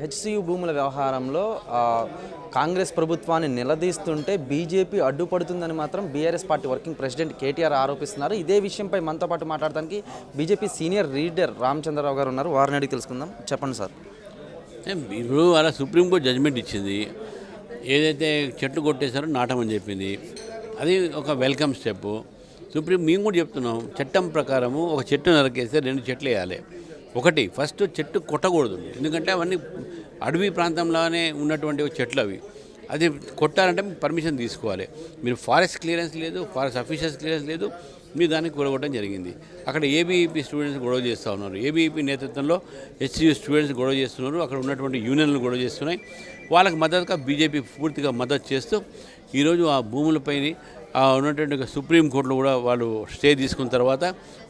HCU భూముల వ్యవహారంలో కాంగ్రెస్ ప్రభుత్వాన్ని నిలదీస్తుంటే బీజేపీ అడ్డుపడుతుందని మాత్రం BRS party working president KTR ఆరోపిస్తున్నారు. ఇదే విషయంపై మనతో పాటు మాట్లాడడానికి బీజేపీ సీనియర్ లీడర్ రామచంద్రరావు గారు ఉన్నారు. వారిని అడిగి తెలుసుకుందాం. చెప్పండి సార్. ఇప్పుడు అలా సుప్రీంకోర్టు జడ్జ్మెంట్ ఇచ్చింది. ఏదైతే చెట్లు కొట్టేశారో నాటమని చెప్పింది. అది ఒక వెల్కమ్ స్టెప్ సుప్రీం మేము కూడా చెప్తున్నాం చట్టం ప్రకారము ఒక చెట్టు నరికేస్తే రెండు చెట్లు వేయాలి. ఒకటి ఫస్ట్ చెట్టు కొట్టకూడదు. ఎందుకంటే అవన్నీ అడవి ప్రాంతంలోనే ఉన్నటువంటి చెట్లు అవి. అది కొట్టాలంటే పర్మిషన్ తీసుకోవాలి. మీరు ఫారెస్ట్ క్లియరెన్స్ లేదు ఫారెస్ట్ అఫీషియల్స్ క్లియరెన్స్ లేదు మీరు దాన్ని కూడగొట్టడం జరిగింది. అక్కడ ఏబీఈపీ స్టూడెంట్స్ గొడవ చేస్తూ ఉన్నారు. ఏబీఈపీ నేతృత్వంలో హెచ్సియు స్టూడెంట్స్ గొడవ చేస్తున్నారు. అక్కడ ఉన్నటువంటి యూనియన్లు గొడవ చేస్తున్నాయి. వాళ్ళకి మద్దతుగా బీజేపీ పూర్తిగా మద్దతు చేస్తూ ఈరోజు ఆ భూములపైన ఉన్నటువంటి సుప్రీంకోర్టులో కూడా వాళ్ళు స్టే తీసుకున్న తర్వాత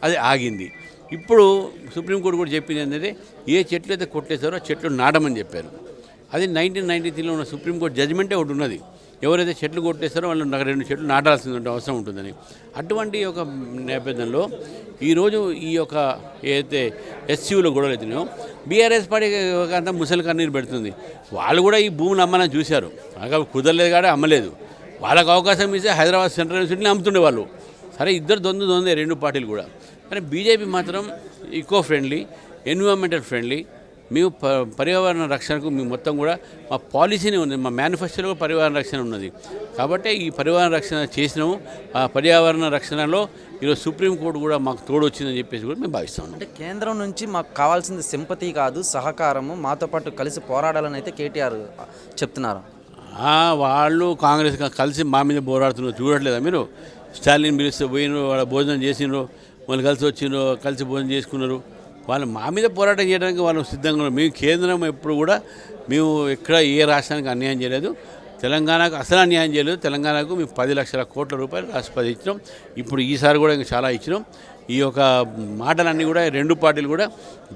అది ఆగింది. ఇప్పుడు సుప్రీంకోర్టు కూడా చెప్పింది ఏంటంటే ఏ చెట్లు అయితే కొట్టేశారో ఆ చెట్లు నాటమని చెప్పారు. అది నైన్టీన్ నైన్టీ త్రీలో ఉన్న సుప్రీంకోర్టు జడ్జిమెంటే ఒకటి ఉన్నది. ఎవరైతే చెట్లు కొట్టేస్తారో వాళ్ళు నాకు రెండు చెట్లు నాటాల్సింది అవసరం ఉంటుందని. అటువంటి ఒక నేపథ్యంలో ఈరోజు ఈ యొక్క ఏదైతే ఎస్సీలో గొడవలు అవుతున్నాయో బీఆర్ఎస్ పార్టీ ఒక అంతా ముసలి కన్నీరు పెడుతుంది. వాళ్ళు కూడా ఈ భూమిని అమ్మాలని చూశారు. అలాగా కుదరలేదు కానీ అమ్మలేదు. వాళ్ళకు అవకాశం ఇస్తే హైదరాబాద్ సెంట్రల్ యూనివర్సిటీని అమ్ముతుండే వాళ్ళు. సరే ఇద్దరు దొందు దొందే రెండు పార్టీలు కూడా. కానీ బీజేపీ మాత్రం ఈకో ఫ్రెండ్లీ ఎన్విరాన్మెంటల్ ఫ్రెండ్లీ మేము ప పర్యావరణ రక్షణకు మేము మొత్తం కూడా మా పాలసీనే ఉంది మా మేనిఫెస్టోలో పర్యావరణ రక్షణ ఉన్నది. కాబట్టి ఈ పర్యావరణ రక్షణ చేసినాము. ఆ పర్యావరణ రక్షణలో ఈరోజు సుప్రీంకోర్టు కూడా మాకు తోడు వచ్చిందని చెప్పేసి కూడా మేము భావిస్తాం అంటే కేంద్రం నుంచి మాకు కావాల్సింది సింపతి కాదు సహకారము మాతో పాటు కలిసి పోరాడాలని అయితే కేటీఆర్ చెప్తున్నారు. వాళ్ళు కాంగ్రెస్ కలిసి మా మీద పోరాడుతున్నారు. చూడట్లేదా మీరు? స్టాలిన్ పిలిస్తే పోయినరు వాళ్ళ భోజనం చేసినారు వాళ్ళు కలిసి వచ్చిండ్రు కలిసి భోజనం చేసుకున్నారు. వాళ్ళు మా మీద పోరాటం చేయడానికి వాళ్ళు సిద్ధంగా ఉన్నారు. మేము కేంద్రం ఎప్పుడు కూడా మేము ఎక్కడ ఏ రాష్ట్రానికి అన్యాయం చేయలేదు. తెలంగాణకు అసలు అన్యాయం చేయలేదు. తెలంగాణకు మేము పది లక్షల కోట్ల రూపాయలు రాష్ట్రపతి ఇచ్చినాం. ఇప్పుడు ఈసారి కూడా ఇంకా చాలా ఇచ్చినాం. ఈ యొక్క మాటలన్నీ కూడా రెండు పార్టీలు కూడా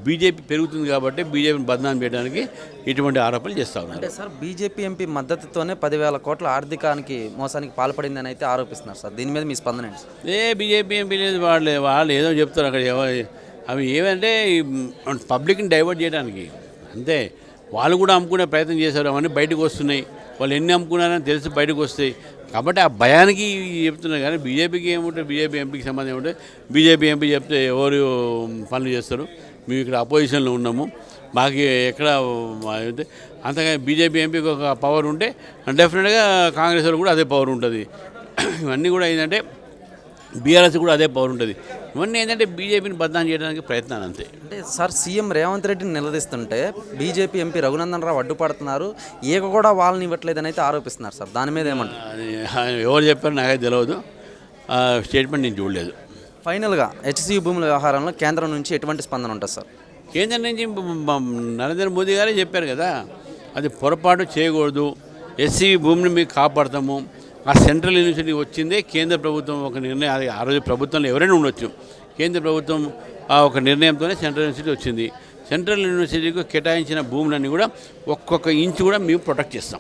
బీజేపీ పెరుగుతుంది కాబట్టి బీజేపీని బదనాం చేయడానికి ఇటువంటి ఆరోపణలు చేస్తూ ఉన్నారు. అంటే సార్ బీజేపీ ఎంపీ మద్దతుతోనే పదివేల కోట్ల ఆర్థికానికి మోసానికి పాల్పడిందని అయితే ఆరోపిస్తున్నారు సార్. దీని మీద మీ స్పందన ఏ బీజేపీ ఎంపీ లేదు వాళ్ళు వాళ్ళు ఏదో చెప్తారు అక్కడ. అవి ఏమంటే పబ్లిక్ని డైవర్ట్ చేయడానికి అంతే. వాళ్ళు కూడా అమ్ముకునే ప్రయత్నం చేశారు అవన్నీ బయటకు వస్తున్నాయి. వాళ్ళు ఎన్ని అమ్ముకున్నారని తెలిసి బయటకు వస్తాయి. కాబట్టి ఆ భయానికి చెప్తున్నారు. కానీ బీజేపీకి ఏముంటే బీజేపీ ఎంపీకి సంబంధం ఏముంటుంది బీజేపీ ఎంపీ చెప్తే ఎవరు పనులు చేస్తారు? మేము ఇక్కడ అపోజిషన్లో ఉన్నాము. మాకు ఎక్కడ అయితే అంతగా బీజేపీ ఎంపీకి ఒక పవర్ ఉంటే డెఫినెట్గా కాంగ్రెస్ వాళ్ళు కూడా అదే పవర్ ఉంటుంది. ఇవన్నీ కూడా ఏంటంటే బీఆర్ఎస్ కూడా అదే పవర్ ఉంటుంది. ఇవన్నీ ఏంటంటే బీజేపీని బదనాం చేయడానికి ప్రయత్నాలు అంతే. అంటే సార్ సీఎం రేవంత్ రెడ్డిని నిలదీస్తుంటే బీజేపీ ఎంపీ రఘునందన్ రావు అడ్డుపడుతున్నారు. ఈగ కూడా వాళ్ళని ఇవ్వట్లేదని అయితే ఆరోపిస్తున్నారు సార్. దాని మీద ఏమంటారు? ఎవరు చెప్పారో నాకైతే తెలియదు స్టేట్మెంట్ నేను చూడలేదు. ఫైనల్గా హెచ్సియు భూముల వ్యవహారంలో కేంద్రం నుంచి ఎటువంటి స్పందన ఉంటుంది సార్? కేంద్రం నుంచి నరేంద్ర మోదీ గారే చెప్పారు కదా అది పొరపాటు చేయకూడదు. ఎస్సీ భూమిని మీకు కాపాడతాము. ఆ సెంట్రల్ యూనివర్సిటీ వచ్చిందే కేంద్ర ప్రభుత్వం ఒక నిర్ణయం అది ఆ రోజు ప్రభుత్వంలో ఎవరైనా ఉండొచ్చు. కేంద్ర ప్రభుత్వం ఆ ఒక నిర్ణయంతోనే సెంట్రల్ యూనివర్సిటీ వచ్చింది. సెంట్రల్ యూనివర్సిటీకి కేటాయించిన భూములన్నీ కూడా ఒక్కొక్క ఇంచు కూడా మేము ప్రొటెక్ట్ చేస్తాం.